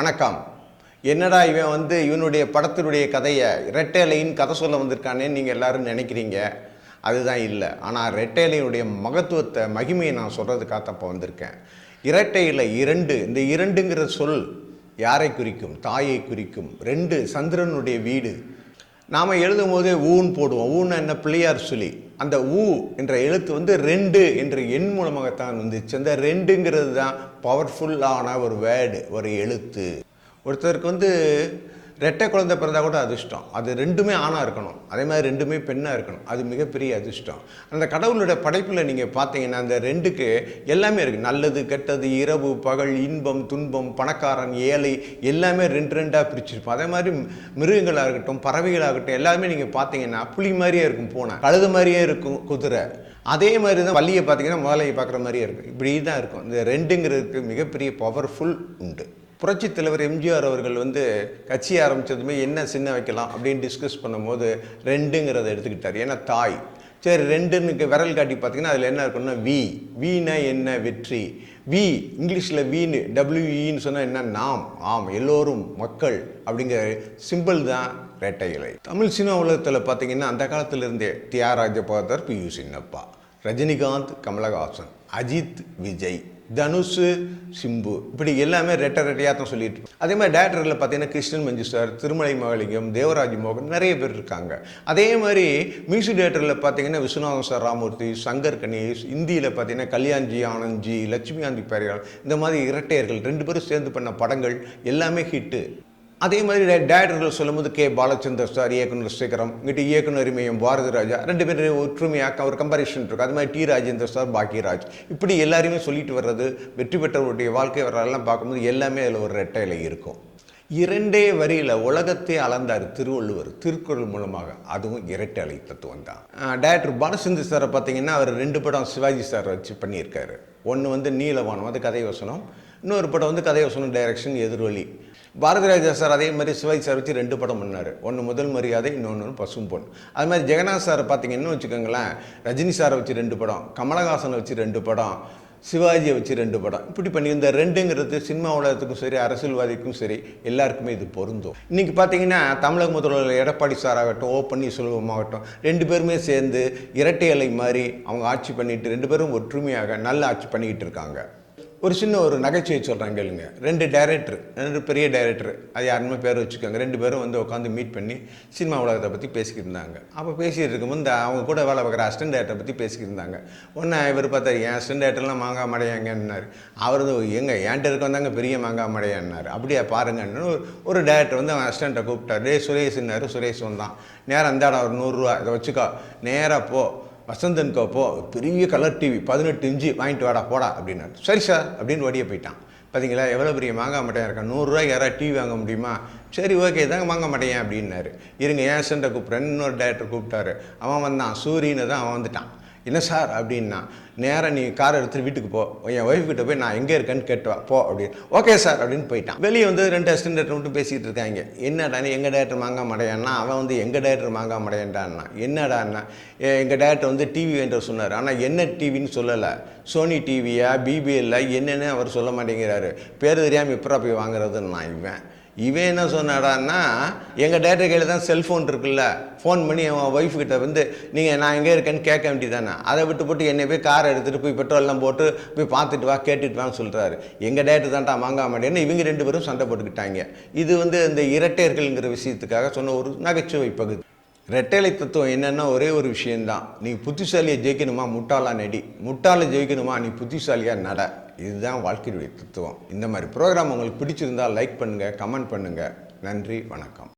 வணக்கம். என்னடா இவன் வந்து இவனுடைய படத்தினுடைய கதையை ரெட்டேலையின் கதை சொல்ல வந்திருக்கானேன்னு நீங்கள் எல்லாரும் நினைக்கிறீங்க? அதுதான் இல்லை. ஆனால் ரெட்டேலையினுடைய மகத்துவத்தை மகிமையை நான் சொல்கிறதுக்காக தப்ப வந்திருக்கேன். இரட்டையில் இரண்டு இந்த இரண்டுங்கிற சொல் யாரை குறிக்கும்? தாயை குறிக்கும். ரெண்டு சந்திரனுடைய வீடு. நாம் எழுதும் போதே ஊன் போடுவோம். ஊன்னா என்ன? பிள்ளையார் சொல்லி. அந்த ஊ என்ற எழுத்து வந்து ரெண்டு என்ற எண் மூலமாகத்தான் வந்துச்சு. அந்த ரெண்டுங்கிறது தான் பவர்ஃபுல்லான ஒரு வேர்டு ஒரு எழுத்து. ஒருத்தருக்கு வந்து ரெட்டை குழந்தை பிறந்தா கூட அதிர்ஷ்டம். அது ரெண்டுமே ஆணாக இருக்கணும். அதே மாதிரி ரெண்டுமே பெண்ணாக இருக்கணும். அது மிகப்பெரிய அதிர்ஷ்டம். அந்த கடவுளோட படைப்பில் நீங்கள் பார்த்தீங்கன்னா அந்த ரெண்டுக்கு எல்லாமே இருக்குது நல்லது கெட்டது இரவு பகல் இன்பம் துன்பம் பணக்காரன் ஏழை எல்லாமே ரெண்டு ரெண்டாக பிரிச்சிருப்போம். அதே மாதிரி மிருகங்களாக இருக்கட்டும் பறவைகளாகட்டும் எல்லாமே நீங்கள் பார்த்தீங்கன்னா புலி மாதிரியே இருக்கும் பூனை. கழுது மாதிரியே இருக்கும் குதிரை. அதே மாதிரி தான் வள்ளியை பார்த்தீங்கன்னா முதலையை பார்க்குற மாதிரியே இருக்கும். இப்படி தான் இருக்கும். இந்த ரெண்டுங்கிறதுக்கு மிகப்பெரிய பவர்ஃபுல் உண்டு. புரட்சித் தலைவர் எம்ஜிஆர் அவர்கள் வந்து கட்சி ஆரம்பித்ததுமே என்ன சின்ன வைக்கலாம் அப்படின்னு டிஸ்கஸ் பண்ணும்போது ரெண்டுங்கிறத எடுத்துக்கிட்டார். ஏன்னா தாய். சரி ரெண்டுன்னு விரல் காட்டி பார்த்தீங்கன்னா அதில் என்ன இருக்குன்னா வி. வீனா என்ன வெற்றி? வி இங்கிலீஷில் வீனு டபிள்யூஇன்னு சொன்னால் என்ன? நாம். ஆம் எல்லோரும் மக்கள் அப்படிங்கிற சிம்பிள் தான் ரெட்டை இலை தமிழ் சினிமா உலகத்தில் பார்த்தீங்கன்னா அந்த காலத்தில் இருந்தே T R Rajabathar P U Chinnappa Rajinikanth Kamalahasan Ajith Vijay. Dhanush Simbu இப்படி எல்லாமே ரெட்டை ரெட்டையாக தான் சொல்லிட்டு இருக்கோம். அதே மாதிரி டேரக்டரில் பார்த்தீங்கன்னா கிருஷ்ணன் மஞ்சு சார் திருமலை மகாலிங்கம் தேவராஜ் மோகன் நிறைய பேர் இருக்காங்க அதே மாதிரி மியூசிக் டேரக்டரில் பார்த்தீங்கன்னா விஸ்வநாதன் சார் ராமூர்த்தி சங்கர் கணேஷ் இந்தியில் பார்த்தீங்கன்னா கல்யாண்ஜி ஆனந்த்ஜி லட்சுமிகாந்தி பேரியால் இந்த மாதிரி இரட்டையர்கள் ரெண்டு பேரும் சேர்ந்து பண்ண படங்கள் எல்லாமே ஹிட்டு அதே மாதிரி டேரக்டர்கள் சொல்லும்போது கே. பாலச்சந்தர் சார் இயக்குனர் சேகரம் இங்கிட்ட இயக்குனர் பாரதி ராஜா ரெண்டு பேரும் ஒற்றுமையாக ஒரு கம்பாரிஷன் இருக்கும் அது மாதிரி டி. ராஜேந்தர் சார் பாக்கியராஜ். இப்படி எல்லாருமே சொல்லிட்டு வர்றது வெற்றி பெற்றவருடைய வாழ்க்கை வரலாம் பார்க்கும்போது எல்லாமே அதில் ஒரு ரெட்டையில் இருக்கும். இரண்டே வரியில் உலகத்தை அளந்தார் திருவள்ளுவர். திருக்குறள் மூலமாக அதுவும் இரட்டை அலை தத்துவம் தான். டேரக்டர் பாலச்சந்தர் சாரை பார்த்தீங்கன்னா அவர் ரெண்டு படம் சிவாஜி சார் வச்சு பண்ணியிருக்காரு. ஒன்று வந்து நீலவானம் அது கதை வசனம். இன்னொரு படம் வந்து கதை வசனம் டைரக்ஷன் எதிர்வழி. பாரதிராஜா சார் அதே மாதிரி சிவாஜி சார் வச்சு ரெண்டு படம் பண்ணார். ஒன்று முதல் மரியாதை இன்னொன்று பசும் பொன். அது மாதிரி ஜெகநாத் சார் பார்த்தீங்கன்னு வச்சுக்கோங்களேன் ரஜினி சாரை வச்சு ரெண்டு படம் கமலஹாசனை வச்சு ரெண்டு படம் சிவாஜியை வச்சு ரெண்டு படம். இப்படி பண்ணி இந்த ரெண்டுங்கிறது சினிமா உலகத்துக்கும் சரி அரசியல்வாதிக்கும் சரி எல்லாருக்குமே இது பொருந்தும். இன்றைக்கி பார்த்தீங்கன்னா தமிழக முதல்வர் எடப்பாடி சார் ஆகட்டும் ஓ பன்னீர்செல்வம் ஆகட்டும் ரெண்டு பேருமே சேர்ந்து இரட்டை அலை மாதிரி அவங்க ஆட்சி பண்ணிட்டு ரெண்டு பேரும் ஒற்றுமையாக நல்ல ஆட்சி பண்ணிக்கிட்டு இருக்காங்க. ஒரு சின்ன ஒரு நகைச்சுவை சொல்கிறாங்க கேளுங்க. ரெண்டு டைரக்டர் ரெண்டு பெரிய டைரக்டர் அது யாருமே பேர் வச்சுக்கோங்க. ரெண்டு பேரும் வந்து உட்காந்து மீட் பண்ணி சினிமா உலகத்தை பற்றி பேசிக்கிட்டு இருந்தாங்க. அப்போ பேசிகிட்டு இருக்கும்போது இந்த அவங்க கூட வேலை பார்க்குற அசிஸ்டன்ட் டேரக்டரை பற்றி பேசிக்கிட்டு இருந்தாங்க. ஒன்று இவர் பார்த்தாரு என் அசிஸ்டன்ட் டேரக்டர்லாம் மாங்காய் மடையாங்கன்னாரு. அவர் வந்து எங்க என்கிட்ட இருக்க வந்தாங்க பெரிய மாங்காய் மடையான்னாரு. அப்படியே பாருங்கன்னு ஒரு ஒரு டேரக்டர் வந்து அவன் அசிஸ்டண்ட்டை கூப்பிட்டாரு. டே சுரேஷ்னாரு சுரேஷ் வந்தான். நேரம் இந்தாடா ஒரு நூறுரூவா இதை வச்சுக்கோ. நேராக போ. வசந்தன் கோப்போ பெரிய கலர் டிவி பதினெட்டு இன்ச்சு வாங்கிட்டு வாடா போடா அப்படின்னாரு. சரி சார் அப்படின்னு ஓடியே போயிட்டான். பார்த்தீங்களா எவ்வளோ பெரிய மாங்காய் மட்டையாக இருக்கான் நூறுரூவாய்க்கு யாராவது டிவி வாங்க முடியுமா? சரி ஓகே தாங்க வாங்க மாட்டேன் அப்படின்னாரு. இருங்க ஏன் சென்டை கூப்பிட்றேன். இன்னொரு டேரக்டர் கூப்பிட்டாரு. அவன் வந்தான். சூரியனை தான் அவன் வந்துட்டான். என்ன சார் அப்படின்னா நேராக நீ கார் எடுத்துட்டு வீட்டுக்கு போ. என் ஒய்ஃப் கிட்ட போய் நான் எங்கே இருக்கேன்னு கேட்டுவா. போ அப்படின்னு ஓகே சார் அப்படின்னு போயிட்டான். வெளியே வந்து ரெண்டு அசிஸ்டன்ட் டேரக்டர் மட்டும் பேசிக்கிட்டு இருக்காங்க. என்னடா நீ எங்கள் டேரக்டர் மாங்கா மடையான்னா? அவன் வந்து எங்கள் டேரக்டர் மாங்கா மடையான்டான்னா. என்னடான்னா எங்கள் டேரக்டர் வந்து டிவி வேண்ட சொன்னார். ஆனால் என்ன டிவின்னு சொல்லலை. சோனி டிவியா பிபிஎல்ல என்னன்னு அவர் சொல்ல மாட்டேங்கிறாரு. பேர் தெரியாமல் எப்பரா போய் வாங்குறதுன்னு நான் இவன். இவன் என்ன சொன்னாடான்னா எங்கள் டேட்டா கையில் தான் செல்ஃபோன் இருக்குல்ல ஃபோன் பண்ணி அவன் ஒய்ஃப் கிட்ட வந்து நீங்கள் நான் எங்கே இருக்கேன்னு கேட்க வேண்டியதானே அதை விட்டு போட்டு என்னை போய் காரை எடுத்துகிட்டு போய் பெட்ரோல்லாம் போட்டு போய் பார்த்துட்டு வா கேட்டுட்டு வான்னு சொல்கிறாரு எங்கள் டேட்டு தான்டா வாங்க மாட்டேன்னு இவங்க ரெண்டு பேரும் சண்டை போட்டுக்கிட்டாங்க. இது வந்து இந்த இரட்டையர்கள்ங்கிற விஷயத்துக்காக சொன்ன ஒரு நகைச்சுவை பகுதி. ரெட்டைலை தத்துவம் என்னென்னா ஒரே ஒரு விஷயந்தான் நீ புத்திசாலியை ஜெயிக்கணுமா? முட்டாளா நடி. முட்டாளை ஜெயிக்கணுமா? நீ புத்திசாலியாக நட. இதுதான் வாழ்க்கையுடைய தத்துவம். இந்த மாதிரி ப்ரோக்ராம் உங்களுக்கு பிடிச்சிருந்தா லைக் பண்ணுங்கள் கமெண்ட் பண்ணுங்கள் நன்றி வணக்கம்.